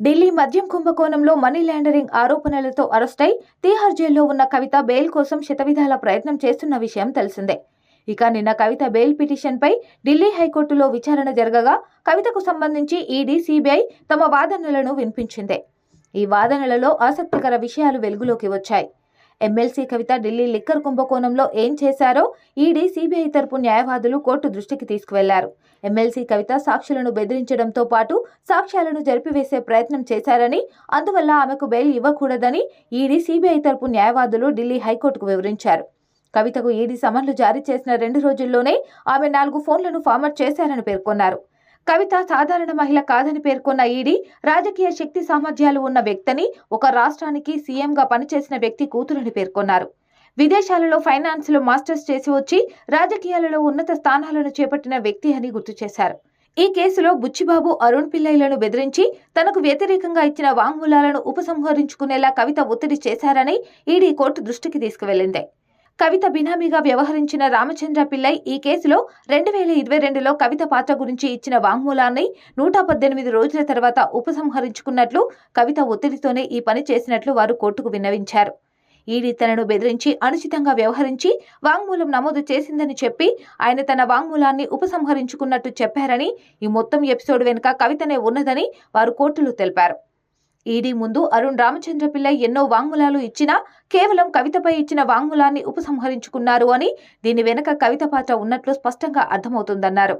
ఢిల్లీ మద్యం కుంభకోణంలో money laundering ఆరోపణలతో అరెస్టై తీహార్ జైల్లో ఉన్న కవిత బెయిల్ కోసం శతవిధాల ప్రయత్నం చేస్తున్న విషయం తెలిసిందే. ఇక నిన్న కవిత బెయిల్ పిటిషన్పై ఢిల్లీ హైకోర్టులో విచారణ జరగగా కవితకు సంబంధించి ఈడీ సిబిఐ తమ వాదనలను వినిపించింది. ఈ వాదనలలో ఆసక్తికర విషయాలు వెలుగులోకి వచ్చాయి. ఎమ్మెల్సీ కవిత ఢిల్లీ లిక్కర్ కుంభకోణంలో ఏం చేశారో ఈడీ సిబిఐ తరపు న్యాయవాదులు కోర్టు దృష్టికి తీసుకువెళ్ళారు. ఎమ్మెల్సీ కవిత సాక్షులను బెదిరించడంతో పాటు సాక్ష్యాలను జరిపివేసే ప్రయత్నం చేశారని అందువల్ల ఆమెకు బెయిల్ ఇవ్వకూడదని ఈడీ సిబిఐ తరపు న్యాయవాదులు ఢిల్లీ హైకోర్టుకు వివరించారు. కవితకు ఈడీ సమన్లు జారీ చేసిన రెండు రోజుల్లోనే ఆమె నాలుగు ఫోన్లను ఫార్మట్ చేశారని పేర్కొన్నారు. కవిత సాధారణ మహిళ కాదని పేర్కొన్న ఈడీ రాజకీయ శక్తి సామర్థ్యాలు ఉన్న వ్యక్తిని ఒక రాష్ట్రానికి సీఎంగా పనిచేసిన వ్యక్తి కూతురని పేర్కొన్నారు. విదేశాలలో ఫైనాన్స్లో మాస్టర్స్ చేసి వచ్చి రాజకీయాలలో ఉన్నత స్థానాలను చేపట్టిన వ్యక్తి అని గుర్తు చేశారు. ఈ కేసులో బుచ్చిబాబు అరుణ్ పిల్లైలను బెదిరించి తనకు వ్యతిరేకంగా ఇచ్చిన వాంగ్మూలాలను ఉపసంహరించుకునేలా కవిత ఒత్తిడి చేశారని ఈడీ కోర్టు దృష్టికి తీసుకువెళ్ళింది కవిత బినామీగా వ్యవహరించిన రామచంద్ర పిల్లై ఈ కేసులో రెండు వేల ఇరవై రెండులో కవిత పాత్ర గురించి ఇచ్చిన వాంగ్మూలాన్ని నూట పద్దెనిమిది రోజుల తర్వాత ఉపసంహరించుకున్నట్లు కవిత ఒత్తిడితోనే ఈ పని చేసినట్లు వారు కోర్టుకు విన్నవించారు. ఈడీ తనను బెదిరించి అనుచితంగా వ్యవహరించి వాంగ్మూలం నమోదు చేసిందని చెప్పి ఆయన తన వాంగ్మూలాన్ని ఉపసంహరించుకున్నట్టు చెప్పారని ఈ మొత్తం ఎపిసోడ్ వెనుక కవితనే ఉన్నదని వారు కోర్టులో తెలిపారు. ఈడీ ముందు అరుణ్ రామచంద్రపిల్ల ఎన్నో వాంగ్మూలాలు ఇచ్చినా కేవలం కవితపై ఇచ్చిన వాంగ్మూలాన్ని ఉపసంహరించుకున్నారు అని దీని వెనక కవిత పాత్ర ఉన్నట్లు స్పష్టంగా అర్థమవుతుందన్నారు.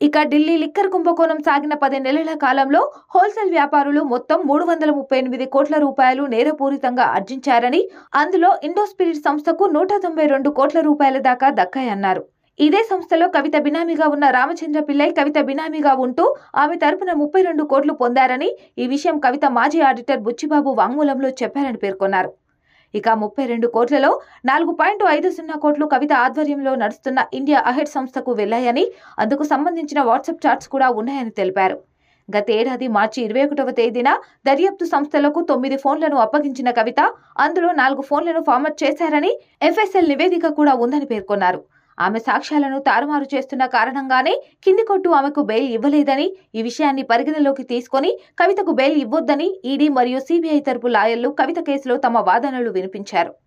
ఇక ఢిల్లీ లిక్కర్ కుంభకోణం సాగిన పది నెలల కాలంలో హోల్సేల్ వ్యాపారులు మొత్తం మూడు వందల ముప్పై ఎనిమిది కోట్ల రూపాయలు నేరపూరితంగా ఆర్జించారని అందులో ఇండోస్పిరిట్ సంస్థకు నూట తొంభై రెండు కోట్ల రూపాయల దాకా దక్కాయన్నారు. ఇదే సంస్థలో కవిత బినామీగా ఉన్న రామచంద్ర పిల్లై కవిత బినామీగా ఉంటూ ఆమె తరపున ముప్పై రెండు కోట్లు పొందారని ఈ విషయం కవిత మాజీ ఆడిటర్ బుచ్చిబాబు వాంగ్మూలంలో చెప్పారని పేర్కొన్నారు. ఇక ముప్పై రెండు కోట్లలో నాలుగు పాయింట్ ఐదు సున్నా కోట్లు కవిత ఆధ్వర్యంలో నడుస్తున్న ఇండియా అహెడ్ సంస్థకు వెళ్ళాయని అందుకు సంబంధించిన వాట్సాప్ చాట్స్ కూడా ఉన్నాయని తెలిపారు. గతేడాది మార్చి ఇరవై ఒకటవ తేదీన దర్యాప్తు సంస్థలకు తొమ్మిది ఫోన్లను అప్పగించిన కవిత అందులో నాలుగు ఫోన్లను ఫార్మట్ చేశారని ఎఫ్ఎస్ఎల్ నివేదిక కూడా ఉందని పేర్కొన్నారు. ఆమె సాక్ష్యాలను తారుమారు చేస్తున్న కారణంగానే కింది కొట్టు ఆమెకు బెయిల్ ఇవ్వలేదని ఈ విషయాన్ని పరిగణలోకి తీసుకొని కవితకు బెయిల్ ఇవ్వొద్దని ఈడీ మరియు సిబిఐ తరపు లాయర్లు కవిత కేసులో తమ వాదనలు వినిపించారు.